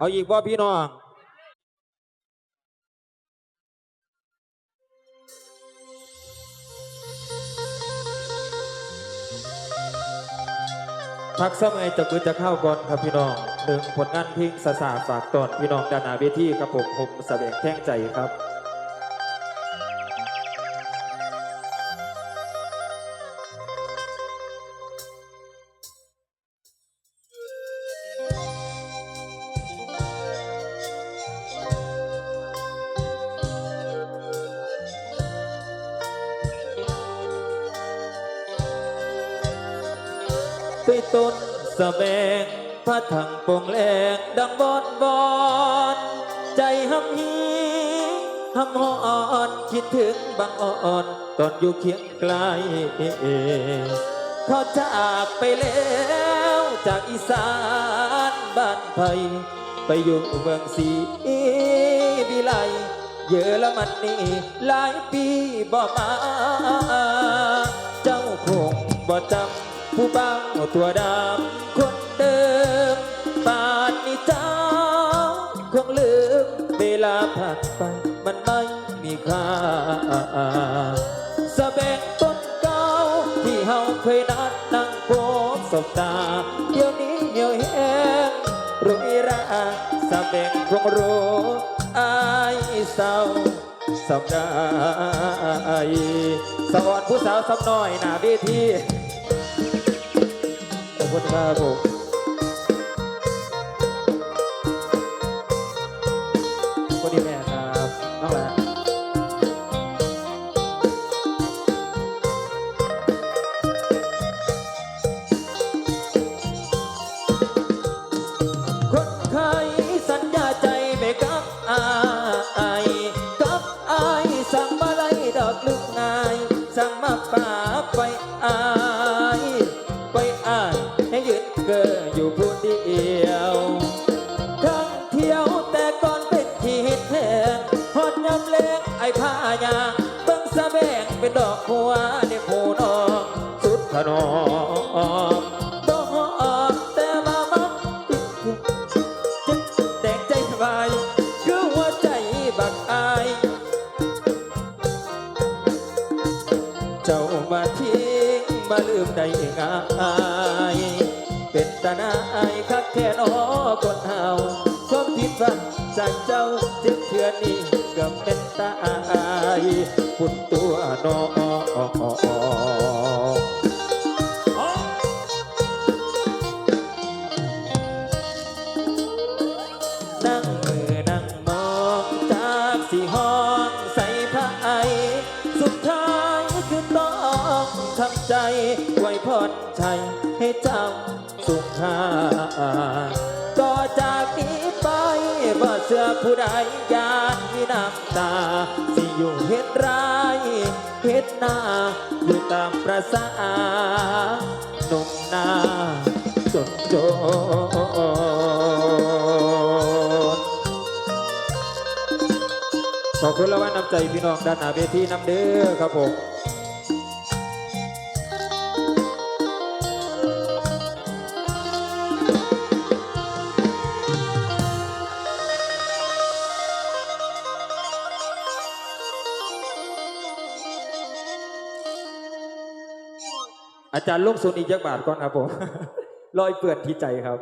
เอาอีกว่าพี่น้อง พักสมัยจะปืนจะเข้าก่อนครับพี่น้องหนึ่งผลงานเพลงสาสาฝากตอนพี่น้องดานาเวทีครับผมผมแสวงแท่งใจครับ ไปต้นสะแบงพระถังโปงแรงดังบอนบอนใจหำฮีหำหอนคิดถึงบางอ่อนตอนอยู่เคียงไกลเขาจากไปแล้วจากอีสานบ้านไทยไปอยู่เมืองศรีวิไลเยอรมันนี่หลายปีบ่มา เจ้าคงบ่จำ ผู้บ่าตัวดำคนเดิมป่านนี้เจ้าคงลืมเวลาผ่านไปมันไม่มีค่าสะแบงต้นเก่าที่เฮาเคยนัดนั่งพบสบตาเดี๋ยวนี้เหี่ยวแห้งรุ่ยราสะแบงคงรู้อายเศร้าสำได้สวรรค์ผู้สาวสำน้อยหน้าเวที ขอบคุณครับผมคนดีแม่ครับน้องแหละคนไข้สัญญาใจไปกับอายกับอายสั่งมาไล่ดอกลึกงายสั่งมาป่าไปอาย ไอ้ผ้ายาเบิ่งสะแบงเป็นดอกหัวในผู้น้องสุดถนอมดอกแต่มามักแดงใจวายคือหัวใจบักอาย เจ้ามาทิ้งมาลืมได้ง่ายเป็นตาหนายคักแค่นอคนเฮาความผิดพลาดจากเจ้าจึงเพื่อนนี้ ตายพุดตัวนอนั่งมือนั่งมองจากสีห้องใส่ผ้าไอสุดท้ายคือต้องทำใจไว้พรชัยให้เจ้าสุขหาต่อจากนี้ บ่เสื้อผู้ใดยานมีน้ำตา สิอยู่เฮ็ดร้ายเฮ็ดหน้าอยู่ตามประสาหนุ่มนาจนจนขอบคุณและว่าน้ำใจพี่น้องด้านหน้าเวทีน้ำเด้อครับผม อาจารย์ลงสุนอีกจักบาทก่อนครับผมลอยเปื่อนที่ใจครับ